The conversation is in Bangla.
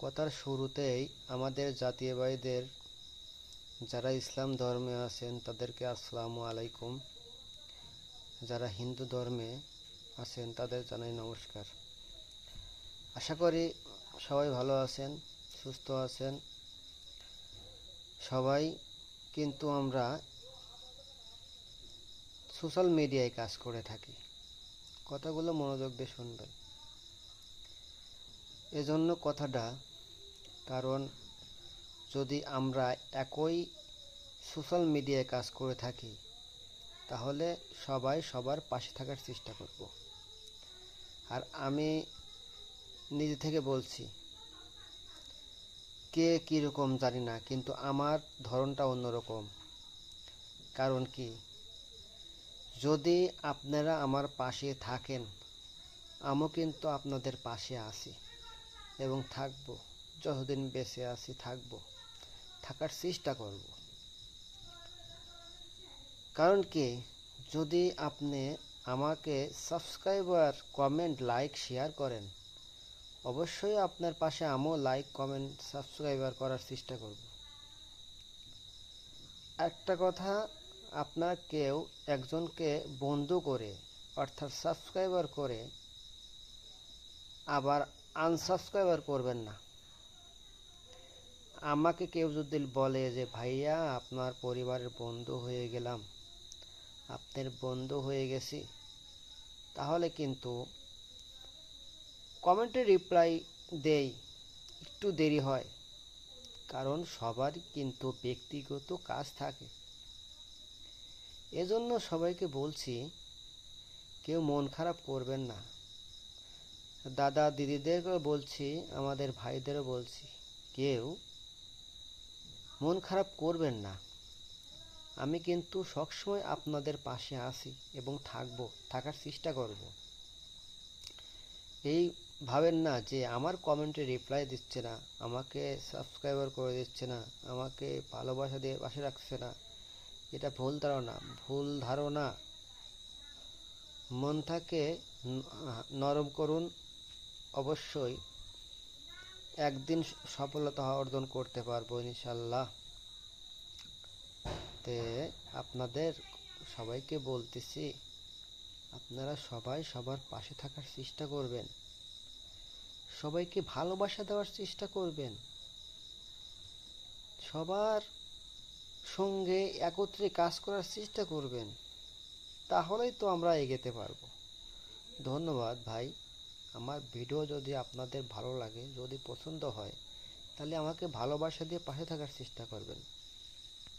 কথার শুরুতেই আমাদের জাতীয়বাদীদের যারা ইসলাম ধর্মে আছেন তাদেরকে আসসালামু আলাইকুম। যারা হিন্দু ধর্মে আছেন তাদের জানাই নমস্কার। আশা করি সবাই ভালো আছেন, সুস্থ আছেন। সবাই কিন্তু আমরা সোশ্যাল মিডিয়ায় কাজ করে থাকি। কথাগুলো মনোযোগ দিয়ে শুনবেন। এজন্য কথাটা, কারণ যদি আমরা একই সোশ্যাল মিডিয়ায় কাজ করে থাকি, তাহলে সবাই সবার পাশে থাকার চেষ্টা করব। আর আমি নিজে থেকে বলছি, কে কীরকম জানি না, কিন্তু আমার ধরনটা অন্যরকম। কারণ কি? যদি আপনারা আমার পাশে থাকেন, আমিও কিন্তু আপনাদের পাশে আছি। এবং থাকব, যতদিন বেঁচে আছি থাকব, থাকার চেষ্টা করব। কারণ কি, যদি আপনি আমাকে সাবস্ক্রাইবার কমেন্ট লাইক শেয়ার করেন, অবশ্যই আপনার পাশে আমিও লাইক কমেন্ট সাবস্ক্রাইবার করার চেষ্টা করব। একটা কথা আপনার কেউ একজনকে বন্ধু করে, অর্থাৎ সাবস্ক্রাইবার করে, আবার আনসাবস্ক্রাইবার করবেন না। আমাকে কেউ যদি বলে যে, ভাইয়া, আপনার পরিবারের বন্ধু হয়ে গেলাম, আপনার বন্ধু হয়ে গেছি, তাহলে কিন্তু কমেন্টে রিপ্লাই দেই, একটু দেরি হয়। কারণ সবারই কিন্তু ব্যক্তিগত কাজ থাকে। এজন্য সবাইকে বলছি, কেউ মন খারাপ করবেন না। দাদা দিদিদেরকেও বলছি, আমাদের ভাইদেরও বলছি, কেউ মন খারাপ করবেন না। আমি কিন্তু সবসময় আপনাদের পাশে আছি এবং থাকব, থাকার চেষ্টা করব। এই ভাবেন না যে আমার কমেন্টে রিপ্লাই দিচ্ছে না, আমাকে সাবস্ক্রাইবার করে দিচ্ছে না, আমাকে ভালোবাসা দিয়ে পাশে রাখছে না। এটা ভুল ধারণা ভুল ধারণা। মনটাকে নরম করুন অবশ্যই একদিন সফলতা অর্জন করতে পারব ইনশাল্লাহ তে আপনাদের সবাইকে বলতেছি, আপনারা সবাই সবার পাশে থাকার চেষ্টা করবেন। সবাইকে ভালোবাসা দেওয়ার চেষ্টা করবেন। সবার সঙ্গে একত্রে কাজ করার চেষ্টা করবেন, তাহলেই তো আমরা এগোতে পারব। ধন্যবাদ ভাই। আমার ভিডিও যদি আপনাদের ভালো লাগে, যদি পছন্দ হয়, তাহলে আমাকে ভালোবাসা দিয়ে পাশে থাকার চেষ্টা করবেন।